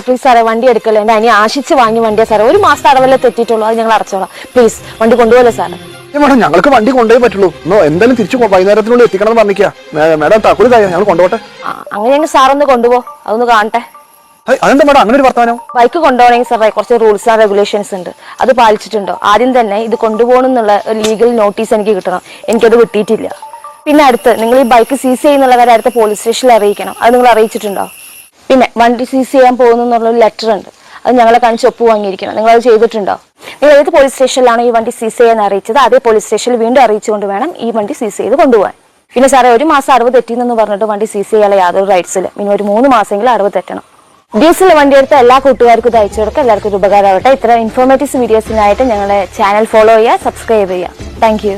Please സാറേ വണ്ടി എടുക്കല്ലേ? എന്റെ അനി ആശിച്ച് വാങ്ങി വണ്ടിയാ സാറേ. ഒരു മാസം അടവല്ലേ തെറ്റിയിട്ടുള്ളൂ. അത് ഞങ്ങൾ അടച്ചോളാം. പ്ലീസ് വണ്ടി കൊണ്ടുപോലെ സാറേ? മേഡം ഞങ്ങൾക്ക് വണ്ടി കൊണ്ടുപോയി പറ്റുള്ളൂ. എന്നോ എന്തായാലും തിരിച്ചു വൈകുന്നേരത്തിനുള്ളിൽ എത്തിക്കണം എന്ന് പറഞ്ഞിക്കാ മേഡം താക്കൂലി തായ ഞങ്ങൾ കൊണ്ടുപോട്ടെ അങ്ങനെ അങ്ങനെയെങ്കിൽ സാറൊന്ന് കൊണ്ടുപോ. അതൊന്ന് കാണട്ടെ. അതെന്താ മേഡം? അങ്ങനെ ഒരു വർത്തമാനം? ബൈക്ക് കൊണ്ടുപോകണമെങ്കിൽ സാറേ കുറച്ച് റൂൾസ് ആൻഡ് റെഗുലേഷൻസ് ഉണ്ട്. അത് പാലിച്ചിട്ടുണ്ടോ? ആദ്യം തന്നെ ഇത് കൊണ്ടുപോകണം എന്നുള്ള ഒരു ലീഗൽ നോട്ടീസ് എനിക്ക് കിട്ടണം. എനിക്കത് കിട്ടിയിട്ടില്ല. പിന്നെ അടുത്ത് നിങ്ങൾ ഈ ബൈക്ക് സീസ് ചെയ്യുന്നുള്ള കാര്യം അടുത്ത പോലീസ് സ്റ്റേഷനിൽ അറിയിക്കണം. അത് നിങ്ങൾ അറിയിച്ചിട്ടുണ്ടോ? പിന്നെ വണ്ടി സീസ് ചെയ്യാൻ പോകുന്നു എന്നുള്ളൊരു ലെറ്റർ ഉണ്ട്. അത് ഞങ്ങളെ കാണിച്ച് ഒപ്പ് വാങ്ങിയിരിക്കണം. നിങ്ങൾ അത് ചെയ്തിട്ടുണ്ടോ? നിങ്ങൾ ഏത് പോലീസ് സ്റ്റേഷനിലാണോ ഈ വണ്ടി സീസ് ചെയ്യാൻ അറിയിച്ചത്? അതേ പോലീസ് സ്റ്റേഷനിൽ വീണ്ടും അറിയിച്ചുകൊണ്ട് വേണം ഈ വണ്ടി സീസ് ചെയ്ത് കൊണ്ടുപോകാൻ. പിന്നെ സാറേ ഒരു മാസം അറുപത് എത്തിയെന്ന് പറഞ്ഞിട്ട് വണ്ടി സീസ് ചെയ്യാനുള്ള യാതൊരു റൈറ്റ്സില്ല ഇനി ഒരു മൂന്ന് മാസമെങ്കിലും അറുപത് തെറ്റണം ഡീസൽ വണ്ടി എടുത്ത എല്ലാ കൂട്ടുകാർക്കും ഇത് അയച്ചു കൊടുക്കുക എല്ലാവർക്കും ഒരു ഉപകാരമാവട്ടെ. ഇത്ര ഇൻഫോർമേറ്റീവ് വീഡിയോസിനായിട്ട് ഞങ്ങളുടെ ചാനൽ ഫോളോ ചെയ്യുക സബ്സ്ക്രൈബ് ചെയ്യുക. താങ്ക്